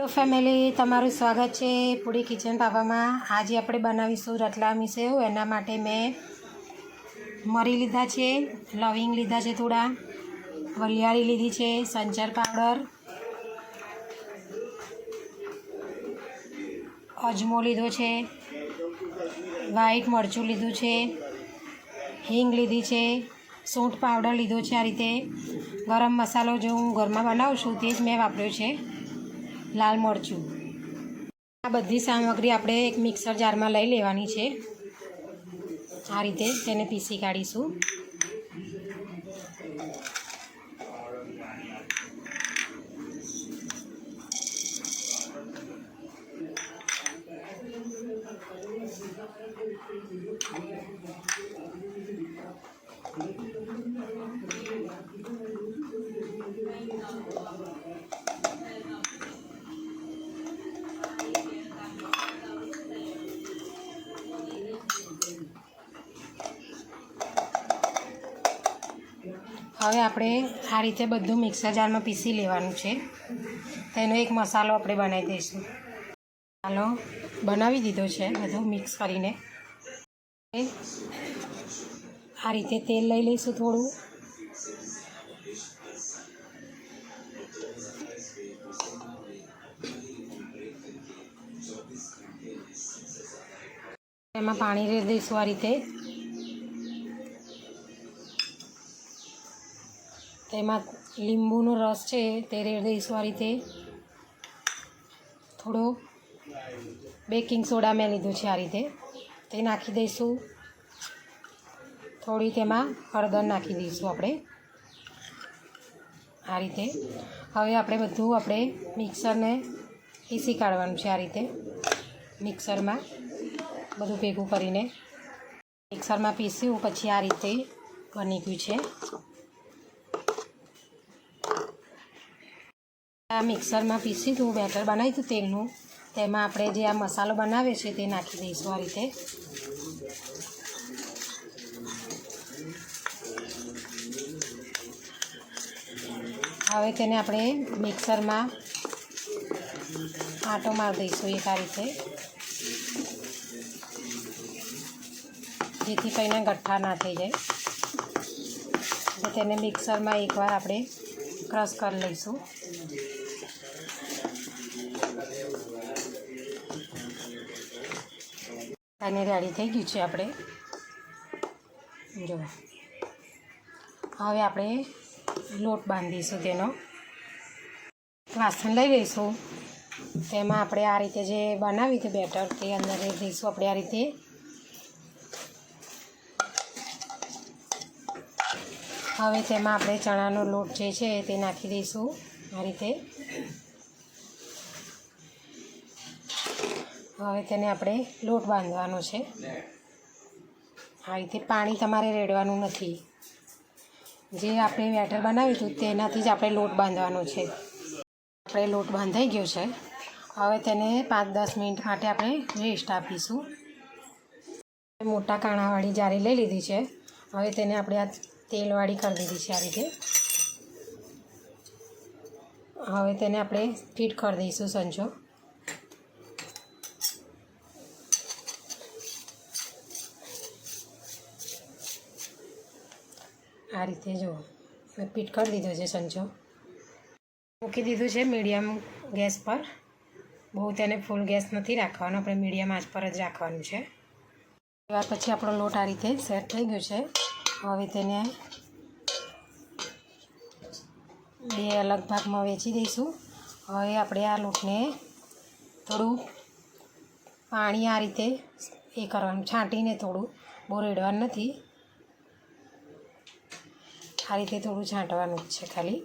Hello family તમારું સ્વાગત છે પૂરી કિચન પાપામાં આજે આપણે બનાવીશું રતલામી સેવ એના માટે મેં મરી લીધા છે, લવિંગ લીધા છે થોડા વલિયાળી લીધી છે, સંચર પાવડર, અજમો લીધો છે, વ્હાઈટ મરચું લીધું છે, હિંગ લીધી છે, સૂંઠ પાવડર લીધો છે આ રીતે. ગરમ મસાલો જો હું ઘરમાં બનાવું છું તે જ મેં વાપર્યો છે. લાલ મરચું. આ બધી સામગ્રી આપણે એક મિક્સર જારમાં લઈ લેવાની છે. આ રીતે તેને પીસી કાઢીશું. હવે આપણે આ રીતે બધું મિક્સર જારમાં પીસી લેવાનું છે. તેનો એક મસાલો આપણે બનાવી દઈશું. મસાલો બનાવી દીધો છે, બધું મિક્સ કરીને. આ રીતે તેલ લઈ લઈશું થોડું. એમાં પાણી રેડી દઈશું આ રીતે. તેમાં લીંબુનો રસ છે તે રેડ દઈશું રીતે થોડો બેકિંગ સોડા મેં લીધું છે આ રીતે. તે નાખી દઈશું. થોડી તેમાં હળદર નાખી દઈશું આપણે. આ રીતે. હવે આપણે બધું આપણે મિક્સરને પીસી કાઢવાનું છે આ રીતે. મિક્સરમાં બધું ભેગું કરીને. મિક્સરમાં પીસ્યું, પછી આ રીતે બની ગયું છે. આ મિક્સરમાં પીસી હતું બેટર બનાવ્યું હતું તેલનું. તેમાં આપણે જે આ મસાલો બનાવે છે તે નાખી દઈશું આ રીતે. હવે તેને આપણે મિક્સરમાં આંટો મારી દઈશું એક આ રીતે. જેથી કંઈને ગઠ્ઠા ના થઈ જાય. તેને મિક્સરમાં એકવાર આપણે ક્રશ કરી લઈશું. અને રેડી થઈ ગયું છે આપણે. જો. હવે આપણે લોટ બાંધીશું તેનો. વાસણ લઈ લઈશું. તેમાં આપણે આ રીતે જે બનાવી હતું બેટર તે અંદર લઈ દઈશું આપણે આ રીતે. હવે તેમાં આપણે ચણાનો લોટ જે છે તે નાખી દઈશું આ રીતે. હવે તેને આપણે લોટ બાંધવાનો છે. આ રીતે પાણી તમારે રેડવાનું નથી. જે આપણે બેટર બનાવ્યું હતું તેનાથી જ આપણે લોટ બાંધવાનો છે. આપણે લોટ બાંધાઈ ગયો છે. હવે તેને પાંચ દસ મિનિટ માટે આપણે રેસ્ટ આપીશું. મોટા કાણાવાળી જારી લઈ લીધી છે. હવે તેને આપણે આ તેલવાળી કરી દીધી છે આ રીતે. હવે તેને આપણે ફિટ કરી દઈશું સંચો આ જુઓ મેં પીટ કરી દીધો છે સંચો મૂકી દીધું છે મીડિયમ ગેસ પર. બહુ તેને ફૂલ ગેસ નથી રાખવાનો, આપણે મીડિયમ આંચ પર જ રાખવાનું છે. ત્યાર પછી આપણો લોટ આ રીતે સેટ થઈ ગયો છે. હવે તેને બે અલગ ભાગમાં વેચી દઈશું. હવે આપણે આ લોટને થોડું પાણી આ રીતે એ કરવાનું, છાંટીને થોડું બહુ રેડવાનું નથી. આ રીતે થોડું છાંટવાનું જ છે ખાલી.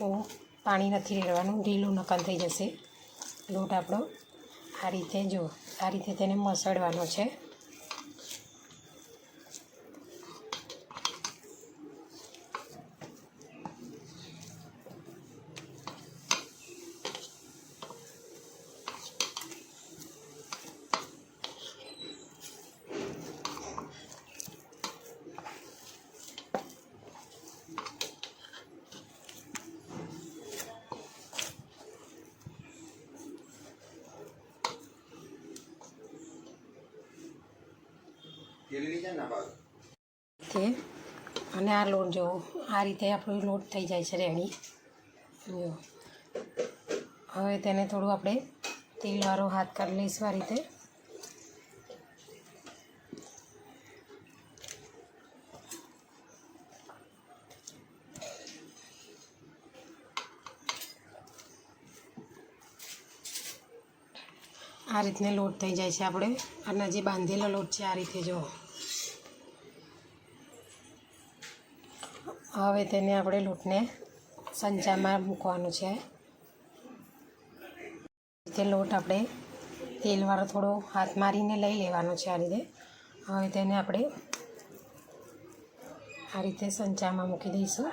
બહુ પાણી નથી રેડવાનું, ઢીલું નકલ થઈ જશે. લોટ આપણો આ રીતે જો, આ રીતે તેને મસળવાનો છે. તે અને આ લોટ જો, આ રીતે આપણો લોટ થઈ જાય છે રેડી જો. હવે તેને થોડું આપણે તેલવાળો હાથ કરી લઈશું આ રીતે. આ રીતને લોટ થઈ જાય છે આપણે. અને જે બાંધેલો લોટ છે આ રીતે જો. હવે તેને આપણે લોટને સંચામાં મૂકવાનું છે. તે લોટ આપણે તેલવાળો થોડો હાથ મારીને લઈ લેવાનો છે આ રીતે. હવે તેને આપણે આ રીતે સંચામાં મૂકી દઈશું.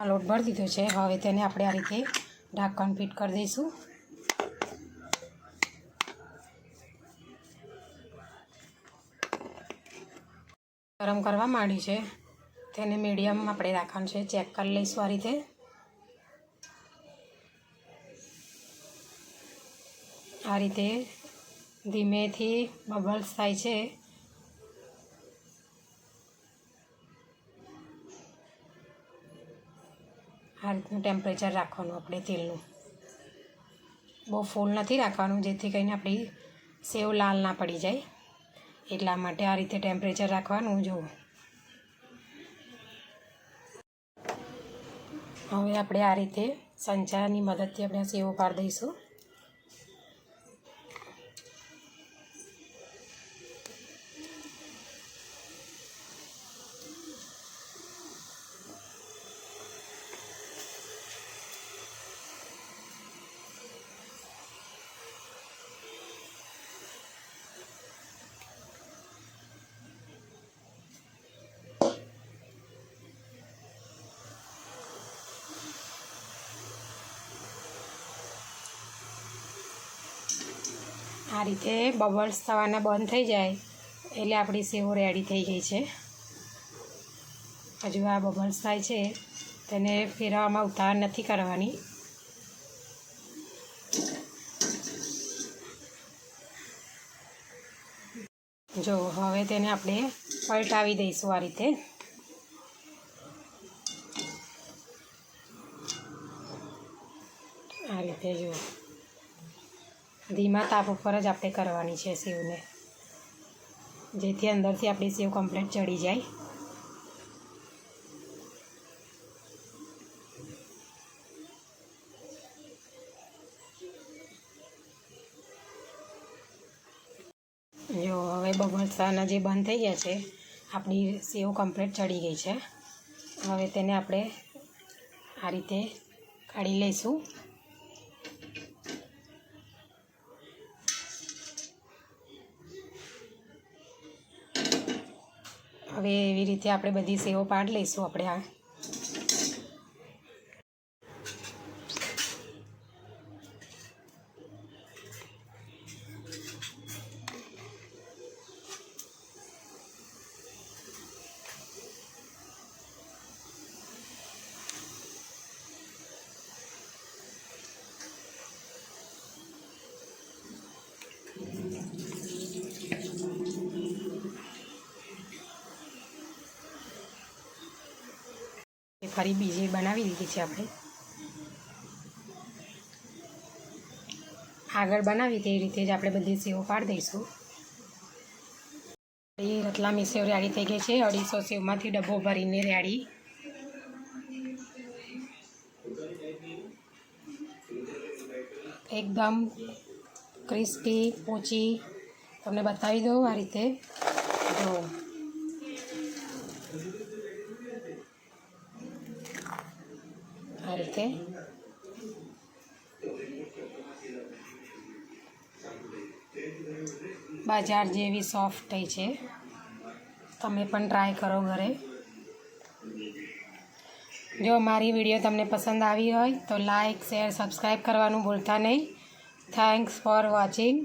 આ લોટ ભરી દીધો છે. હવે તેને આપણે આ રીતે ઢાંકણ ફિટ કરી દઈશું. ગરમ કરવા માંડી છે. તેને મીડિયમ આપણે રાખવાનું છે. ચેક કરી લઈશું આ રીતે. આ રીતે ધીમેથી બબલ્સ થાય છે. આ રીતનું ટેમ્પરેચર રાખવાનું આપણે તેલનું. બહુ ફૂલ નથી રાખવાનું, જેથી કરીને આપણી સેવ લાલ ના પડી જાય. એટલા માટે આ રીતે ટેમ્પરેચર રાખવાનું, જુઓ. હવે આપણે આ રીતે સંચારની મદદથી આપણે સેવો પાડી દઈશું. આ રીતે બબલ્સ થવાના બંધ થઈ જાય એટલે આપણી સેવો રેડી થઈ ગઈ છે. હજુ આ બબલ્સ થાય છે, તેને ફેરવામાં ઉતાર નથી કરવાની. જો, હવે તેને આપણે પલટાવી દઈશું આ રીતે. આ રીતે જુઓ ધીમા તાપ ઉપર જ આપણે કરવાની છે સેવને. જેથી અંદરથી આપણી સેવ કમ્પ્લીટ ચડી જાય. જો, હવે બબલસાના જે બંધ થઈ ગયા છે, આપણી સેવ કમ્પ્લીટ ચડી ગઈ છે. હવે તેને આપણે આ રીતે કાઢી લઈશું. હવે એવી રીતે આપણે બધી સેવો પાડી લઈશું આપણે આ ફરી બીજી બનાવી દીધી છે આપણે. આગળ બનાવી તે રીતે જ આપણે બધી સેવો પાડી દઈશું. એ રતલામી સેવ રેડી થઈ ગઈ છે. અઢીસો સેવમાંથી ડબ્બો ભરીને રેડી. એકદમ ક્રિસ્પી, પોચી. તમને બતાવી દઉં આ રીતે. જો. આ રીતે બજાર જેવી સોફ્ટ થઈ છે. તમે પણ ટ્રાય કરો ઘરે. જો મારી વીડિયો તમને પસંદ આવી હોય તો લાઈક શેર સબસ્ક્રાઈબ કરવાનું ભૂલતા નહીં. Thanks for watching